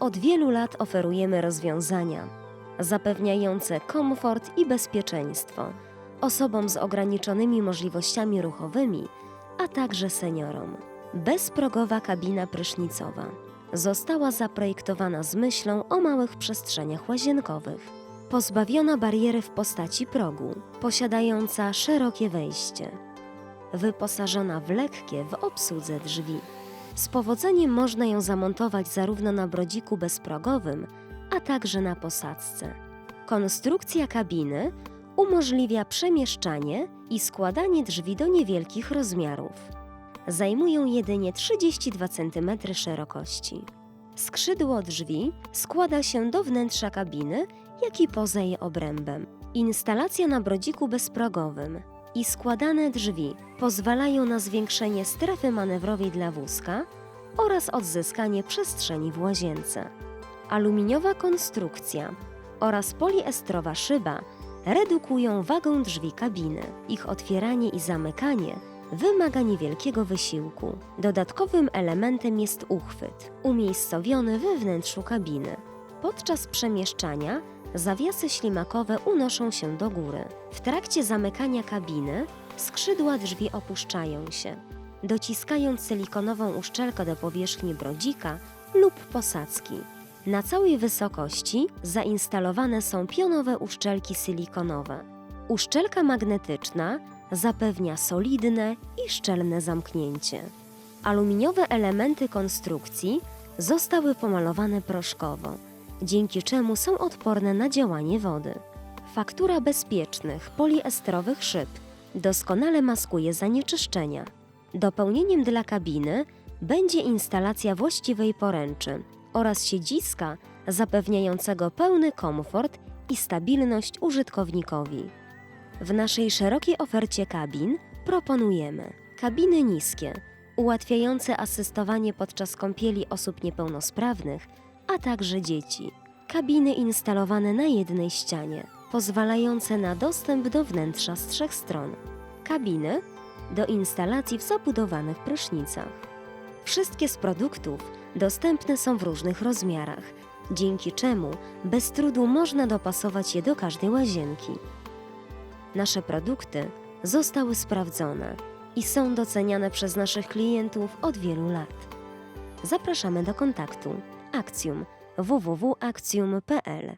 Od wielu lat oferujemy rozwiązania zapewniające komfort i bezpieczeństwo osobom z ograniczonymi możliwościami ruchowymi, a także seniorom. Bezprogowa kabina prysznicowa została zaprojektowana z myślą o małych przestrzeniach łazienkowych. Pozbawiona bariery w postaci progu, posiadająca szerokie wejście, wyposażona w lekkie w obsłudze drzwi. Z powodzeniem można ją zamontować zarówno na brodziku bezprogowym, a także na posadzce. Konstrukcja kabiny umożliwia przemieszczanie i składanie drzwi do niewielkich rozmiarów. Zajmują jedynie 32 cm szerokości. Skrzydło drzwi składa się do wnętrza kabiny, jak i poza jej obrębem. Instalacja na brodziku bezprogowym i składane drzwi pozwalają na zwiększenie strefy manewrowej dla wózka oraz odzyskanie przestrzeni w łazience. Aluminiowa konstrukcja oraz poliestrowa szyba redukują wagę drzwi kabiny. Ich otwieranie i zamykanie wymaga niewielkiego wysiłku. Dodatkowym elementem jest uchwyt, umiejscowiony we wnętrzu kabiny. Podczas przemieszczania zawiasy ślimakowe unoszą się do góry. W trakcie zamykania kabiny skrzydła drzwi opuszczają się, dociskając silikonową uszczelkę do powierzchni brodzika lub posadzki. Na całej wysokości zainstalowane są pionowe uszczelki silikonowe. Uszczelka magnetyczna zapewnia solidne i szczelne zamknięcie. Aluminiowe elementy konstrukcji zostały pomalowane proszkowo, dzięki czemu są odporne na działanie wody. Faktura bezpiecznych poliestrowych szyb doskonale maskuje zanieczyszczenia. Dopełnieniem dla kabiny będzie instalacja właściwej poręczy oraz siedziska zapewniającego pełny komfort i stabilność użytkownikowi. W naszej szerokiej ofercie kabin proponujemy kabiny niskie, ułatwiające asystowanie podczas kąpieli osób niepełnosprawnych, a także dzieci. Kabiny instalowane na jednej ścianie, pozwalające na dostęp do wnętrza z trzech stron. Kabiny do instalacji w zabudowanych prysznicach. Wszystkie z produktów dostępne są w różnych rozmiarach, dzięki czemu bez trudu można dopasować je do każdej łazienki. Nasze produkty zostały sprawdzone i są doceniane przez naszych klientów od wielu lat. Zapraszamy do kontaktu. Akcjum www.akcjum.pl